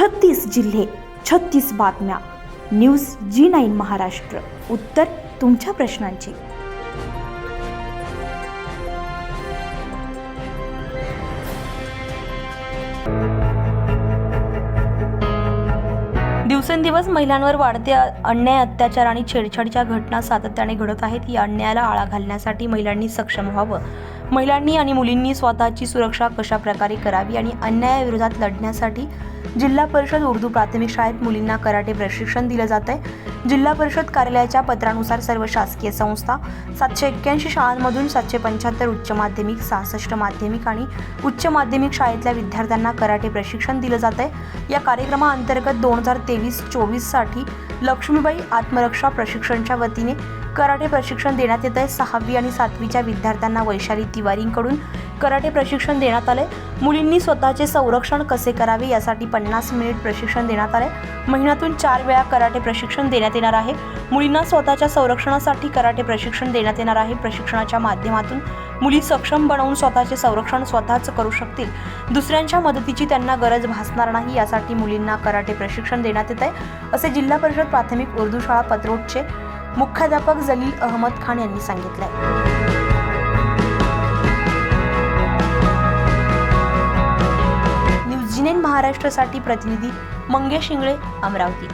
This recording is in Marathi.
छत्तीस जिल्हे छत्तीस बातम्या. News G nine Maharashtra. उत्तर तुमच्या प्रश्नांची. दिवसेंदिवस महिलांवर वाढते अन्याय अत्याचार आणि छेडछाडच्या घटना सातत्याने घडत आहेत. या अन्यायाला आळा घालण्यासाठी महिलांनी सक्षम व्हावं. महिलांनी आणि मुलींनी स्वतःची सुरक्षा कशा प्रकारे करावी आणि अन्यायाविरोधात लढण्यासाठी जिल्हा परिषद उर्दू प्राथमिक शाळेत मुलींना कराटे प्रशिक्षण दिलं जात आहे. जिल्हा परिषद कार्यालयाच्या पत्रानुसार सर्व शासकीय संस्था सातशे एक्क्याऐंशी शाळांमधून सातशे पंच्याहत्तर उच्च माध्यमिक सहासष्ट माध्यमिक आणि उच्च माध्यमिक शाळेतल्या विद्यार्थ्यांना कराटे प्रशिक्षण दिलं जात आहे. या कार्यक्रमाअंतर्गत दोन हजार तेवीस चोवीससाठी लक्ष्मीबाई आत्मरक्षा प्रशिक्षणच्या वतीने कराटे प्रशिक्षण देण्यात येत आहे सहावी आणि सातवीच्या विद्यार्थ्यांना वैशाली तिवारींकडून कराटे प्रशिक्षण देण्यात आले मुलींनी स्वतःचे संरक्षण कसे करावे यासाठी पन्नास मिनिट प्रशिक्षण देण्यात आले महिन्यातून चार वेळा कराटे प्रशिक्षण देण्यात येणार आहे. मुलींना स्वतःच्या संरक्षणासाठी कराटे प्रशिक्षण देण्यात येणार आहे. प्रशिक्षणाच्या माध्यमातून मुली सक्षम बनवून स्वतःचे संरक्षण स्वतःच करू शकतील. दुसऱ्यांच्या मदतीची त्यांना गरज भासणार नाही यासाठी मुलींना कराटे प्रशिक्षण देण्यात येत आहे असे जिल्हा परिषद प्राथमिक उर्दू शाळा पत्रोटचे मुख्याध्यापक जलील अहमद खान यांनी सांगितलं आहे. जिनेन महाराष्ट्रासाठी प्रतिनिधी मंगेश इंगळे अमरावती